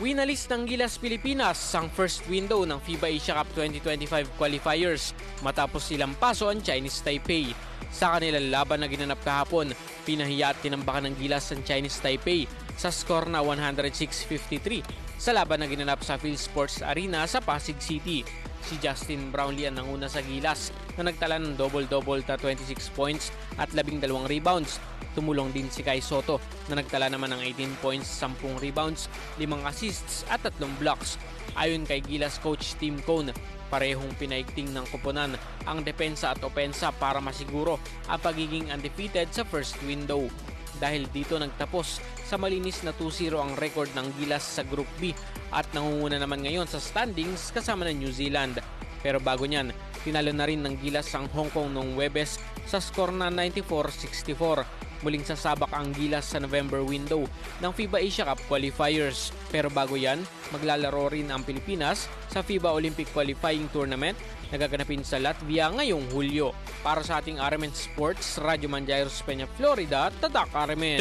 Winalis ng Gilas Pilipinas ang first window ng FIBA Asia Cup 2025 qualifiers matapos silang paso ang Chinese Taipei. Sa kanilang laban na ginanap kahapon, pinahiya at tinambakan ng Gilas ang Chinese Taipei sa score na 106-53 sa laban na ginanap sa Phil Sports Arena sa Pasig City. Si Justin Brownlee ang nanguna sa Gilas na nagtala ng double-double na 26 points at 12 rebounds. Tumulong din si Kai Soto na nagtala naman ng 18 points, 10 rebounds, 5 assists at 3 blocks. Ayon kay Gilas coach Tim Cone, parehong pinaigting ng kuponan ang depensa at opensa para masiguro ang pagiging undefeated sa first window. Dahil dito nagtapos sa malinis na 2-0 ang record ng Gilas sa Group B at nangunguna naman ngayon sa standings kasama ng New Zealand. Pero bago niyan, tinalo na rin ng Gilas ang Hong Kong noong Webes sa score na 94-64. Muling sasabak ang Gilas sa November window ng FIBA Asia Cup qualifiers. Pero bago yan, maglalaro rin ang Pilipinas sa FIBA Olympic Qualifying Tournament na gaganapin sa Latvia ngayong Hulyo. Para sa ating RMN Sports, Radyo Manjairos Peña, Florida, Tatak RMN.